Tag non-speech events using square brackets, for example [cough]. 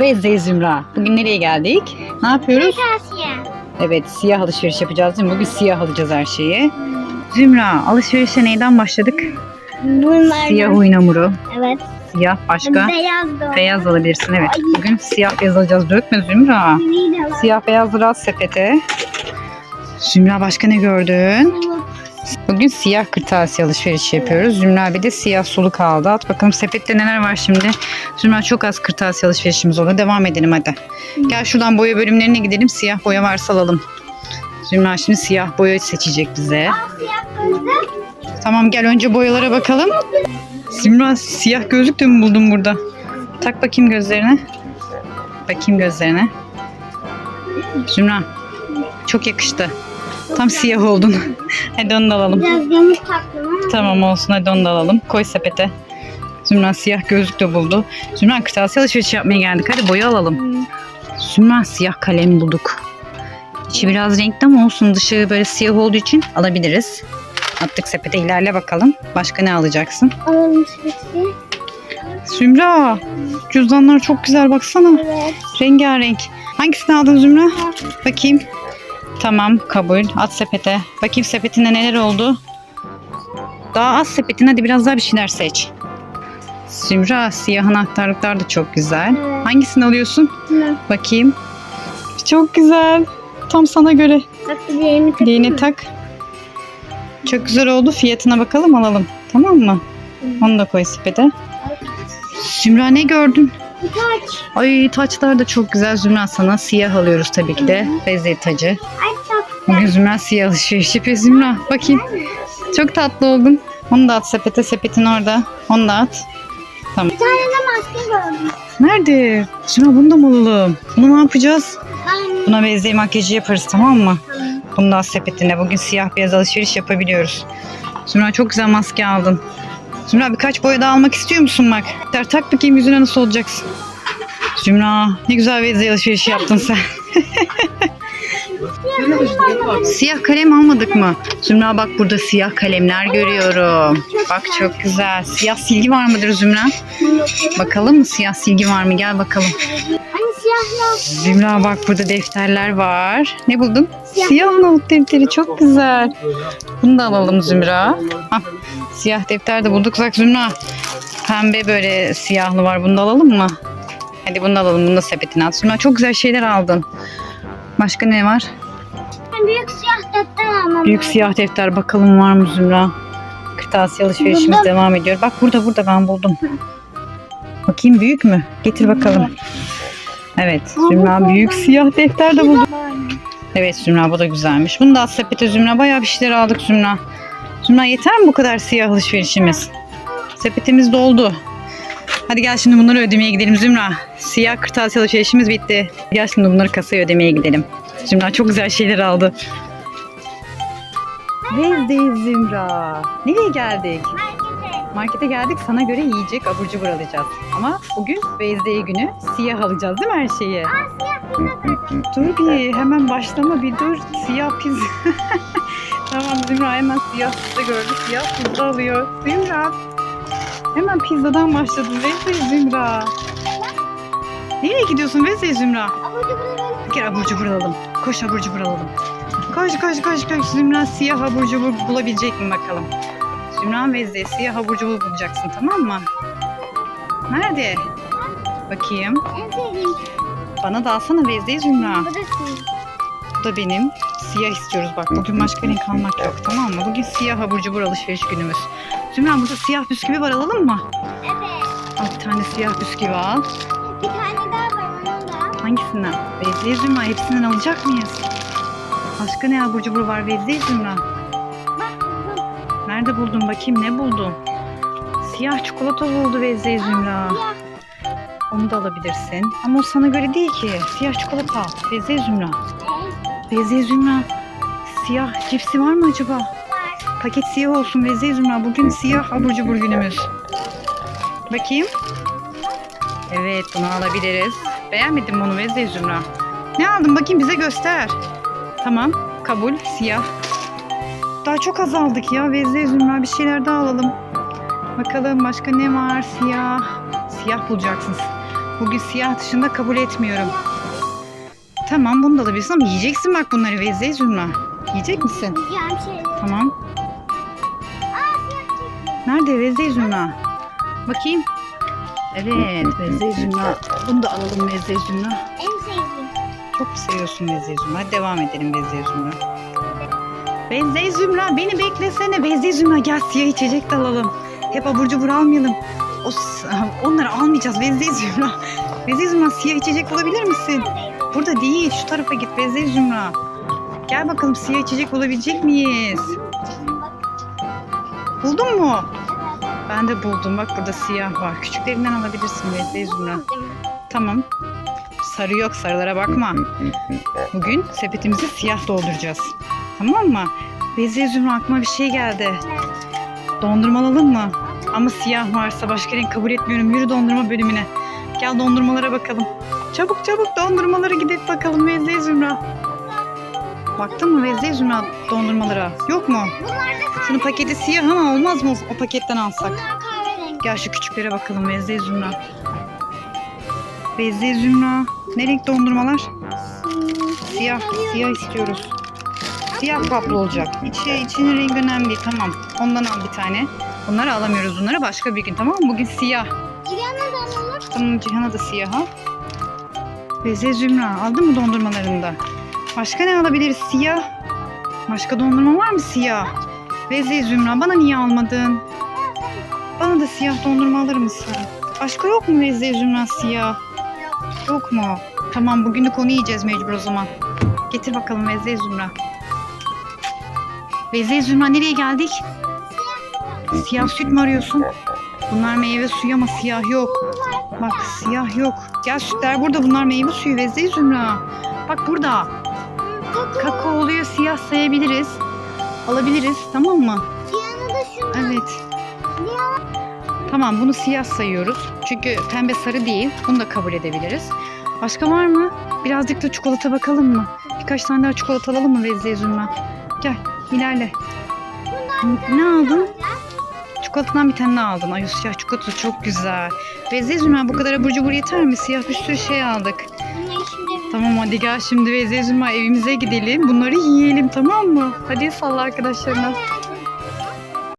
Ve Zümra. Bugün nereye geldik? Ne yapıyoruz? Evet siyah alışveriş yapacağız değil mi? Bugün siyah alacağız her şeyi. Zümra alışverişe neyden başladık? Bunlar. Siyah oyun hamuru. Evet. Siyah başka. Beyaz da. Beyaz alabilirsin evet. Bugün siyah beyaz alacağız. Dökme Zümra. Siyah beyazları at sepete. Zümra başka ne gördün? Bugün siyah kırtasiye alışverişi yapıyoruz. Zümra bir de siyah suluk aldı. At bakalım sepette neler var şimdi. Zümra çok az kırtasiye alışverişimiz oldu. Devam edelim hadi. Gel şuradan boya bölümlerine gidelim. Siyah boya varsa alalım. Zümra şimdi siyah boya seçecek bize. Tamam gel önce boyalara bakalım. Zümra siyah gözlük de mi buldun burada? Tak bakayım gözlerine. Bakayım gözlerine. Zümra çok yakıştı. Tam siyah oldun. [laughs] hadi onu da alalım. Biraz taktım ama. Tamam olsun hadi onu da alalım. Koy sepete. Zümra siyah gözlük de buldu. Zümra kırtasiye alışveriş yapmaya geldik. Hadi boya alalım. Zümra siyah kalem bulduk. İçi biraz renkli ama olsun. Dışı böyle siyah olduğu için alabiliriz. Attık sepete ilerle bakalım. Başka ne alacaksın? Alalım sepeti. Zümra cüzdanlar çok güzel baksana. Evet. Rengarenk. Hangisini aldın Zümra? Bakayım. Tamam kabul. At sepete. Bakayım sepetinde neler oldu. Daha az sepetin hadi biraz daha bir şeyler seç. Zümra siyah anahtarlıklar da çok güzel. Hangisini alıyorsun? Tamam. Bakayım. Çok güzel. Tam sana göre. Bak mı? tak. Çok güzel oldu. Fiyatına bakalım alalım. Tamam mı? Onu da koy sepete. Zümra ne gördün? Taç. Ay taçlar da çok güzel. Zümra sana siyah alıyoruz tabii ki de. Vezir tacı. Ay Zümra siyah alışveriş yapıyor. Zümra bakayım. Çok tatlı oldun. Onu da at sepete. Sepetin orada. Onu da at. Bir tane de maske gördüm. Nerede? Zümra bunu da mı alalım? Bunu ne yapacağız? Ben Buna benzeyi makyajı yaparız tamam mı? Tamam. Bunu da at sepetine. Bugün siyah beyaz alışveriş yapabiliyoruz. Zümra çok güzel maske aldın. Zümra birkaç boya daha almak istiyor musun bak? Der, tak bakayım yüzüne nasıl olacaksın. Zümra ne güzel benzeyi alışverişi yaptın sen. [laughs] Siyah kalem almadık mı? Zümra bak burada siyah kalemler görüyorum. Bak çok güzel. Siyah silgi var mıdır Zümra? Bakalım mı siyah silgi var mı? Gel bakalım. Zümra bak burada defterler var. Ne buldun? Siyah not defteri çok güzel. Bunu da alalım Zümra. Hah, siyah defter de bulduk. Bak Zümra pembe böyle siyahlı var. Bunu da alalım mı? Hadi bunu da alalım. Bunu da sepetine at. Zümra çok güzel şeyler aldın. Başka ne var? Ben büyük siyah defter almam. Büyük siyah defter bakalım var mı Zümra? Kırtasiye alışverişimiz Buldum. devam ediyor. Bak burada burada ben buldum. Bakayım büyük mü? Getir bakalım. Evet Zümra büyük siyah defter de buldum. Evet Zümra bu da güzelmiş. Bunu da sepete Zümra. Bayağı bir şeyler aldık Zümra. Zümra yeter mi bu kadar siyah alışverişimiz? Sepetimiz doldu. Hadi gel şimdi bunları ödemeye gidelim Zümra. Siyah kırtasiye alışverişimiz bitti. Gel şimdi bunları kasaya ödemeye gidelim. Zümra çok güzel şeyler aldı. Vezdeyiz Zümra. Nereye geldik? Markete. Markete geldik sana göre yiyecek abur cubur alacağız. Ama bugün Vezde'ye günü siyah alacağız değil mi her şeyi? Aa siyah pizza Dur bir hemen başlama bir dur. Siyah pizza. [laughs] tamam Zümra hemen siyah pizza gördü. Siyah pizza alıyor. Zümra. Hemen pizzadan başladın. Vezde Zümra. Nereye gidiyorsun Vezde Zümra? Abur cuburları. Gel abur cubur alalım. Koş abur cubur alalım. Koş koş koş koş. Zümra siyah abur cubur bulabilecek mi bakalım. Zümra Vezde siyah abur cubur bulacaksın tamam mı? Nerede? Bakayım. Bana da alsana Vezde Zümra. Bu da siyah. Bu da benim. Siyah istiyoruz bak. Bugün başka renk almak yok tamam mı? Bugün siyah abur cubur alışveriş günümüz. Zümra burada siyah bisküvi var alalım mı? Evet. Al bir tane siyah bisküvi al. Bir tane daha var onun da. Hangisinden? Vezde Zümra hepsinden alacak mıyız? Başka ne abur cubur var Vezde Zümra? Nerede buldun bakayım ne buldun? Siyah çikolata buldu Vezde Zümra. Onu da alabilirsin. Ama o sana göre değil ki. Siyah çikolata. Vezde Zümra. Vezde Zümra. Siyah cipsi var mı acaba? Paket siyah olsun Vezde Zümra. Bugün siyah abur cubur günümüz. Bakayım. Evet bunu alabiliriz. Beğenmedin mi onu Vezde Zümra? Ne aldın bakayım bize göster. Tamam kabul siyah. Daha çok azaldık ya Vezde Zümra bir şeyler daha alalım. Bakalım başka ne var siyah. Siyah bulacaksınız. Bugün siyah dışında kabul etmiyorum. Tamam bunu da alabilirsin ama yiyeceksin bak bunları Vezze Zümra. Yiyecek misin? Yiyeceğim şey. Tamam. Nerede Vezze Zümra? Bakayım. Evet Zümra. Bunu da alalım Zümra. En sevdiğim. Çok seviyorsun? Hadi devam edelim Zümra. Vezze Zümra beni beklesene. Vezze Zümra gel siyah içecek de alalım. Hep abur cubur almayalım. O, [laughs] onları almayacağız Vezze Zümra. Vezze Zümra siyah içecek bulabilir misin? Burada değil şu tarafa git Vezze Zümra. Gel bakalım siyah içecek bulabilecek miyiz? Buldun mu? Ben de buldum. Bak burada siyah var. Küçüklerinden alabilirsin Vezze Zümra. Tamam. Sarı yok sarılara bakma. Bugün sepetimizi siyah dolduracağız. Tamam mı? Vezir Zümrü aklıma bir şey geldi. Dondurma alalım mı? Ama siyah varsa başka renk kabul etmiyorum. Yürü dondurma bölümüne. Gel dondurmalara bakalım. Çabuk çabuk dondurmalara gidip bakalım Vezir Zümra. Baktın mı Zümra dondurmalara? Yok mu? Da Şunun paketi siyah ama olmaz mı o paketten alsak? Gel şu küçüklere bakalım Vezze Zümra. Vezze Zümra. Ne renk dondurmalar? Siyah. Siyah istiyoruz. Siyah kaplı olacak. İçi, içinin rengi önemli değil. Tamam. Ondan al bir tane. Bunları alamıyoruz. Bunları başka bir gün tamam mı? Bugün siyah. Cihan'dan olur. Tamam Cihan'a da siyah al. Vezze Zümra. Aldın mı dondurmalarını da? Başka ne alabiliriz? Siyah. Başka dondurma var mı siyah? Vezze Zümra. Bana niye almadın? Bana da siyah dondurma alır mısın? Başka yok mu Vezze Zümra siyah? Yok mu? Tamam bugünlük onu yiyeceğiz mecbur o zaman. Getir bakalım Vezze Zümra. Vezze Zümra nereye geldik? Siyah süt mü arıyorsun? Bunlar meyve suyu ama siyah yok. Bak siyah yok. Gel sütler burada bunlar meyve suyu Vezze Zümra. Bak burada. Kakao oluyor siyah sayabiliriz. Alabiliriz tamam mı? Cihan'ı da şunu. Evet. Tamam bunu siyah sayıyoruz. Çünkü pembe sarı değil. Bunu da kabul edebiliriz. Başka var mı? Birazcık da çikolata bakalım mı? Birkaç tane daha çikolata alalım mı Vezze Zümra? Gel ilerle. Ne aldın? Çikolatadan bir tane aldın. Ay siyah çikolata çok güzel. Vezze Zümra bu kadar abur cubur yeter mi? Siyah bir sürü şey aldık. Tamam hadi gel şimdi Zümra evimize gidelim. Bunları yiyelim tamam mı? Hadi salla arkadaşlarına.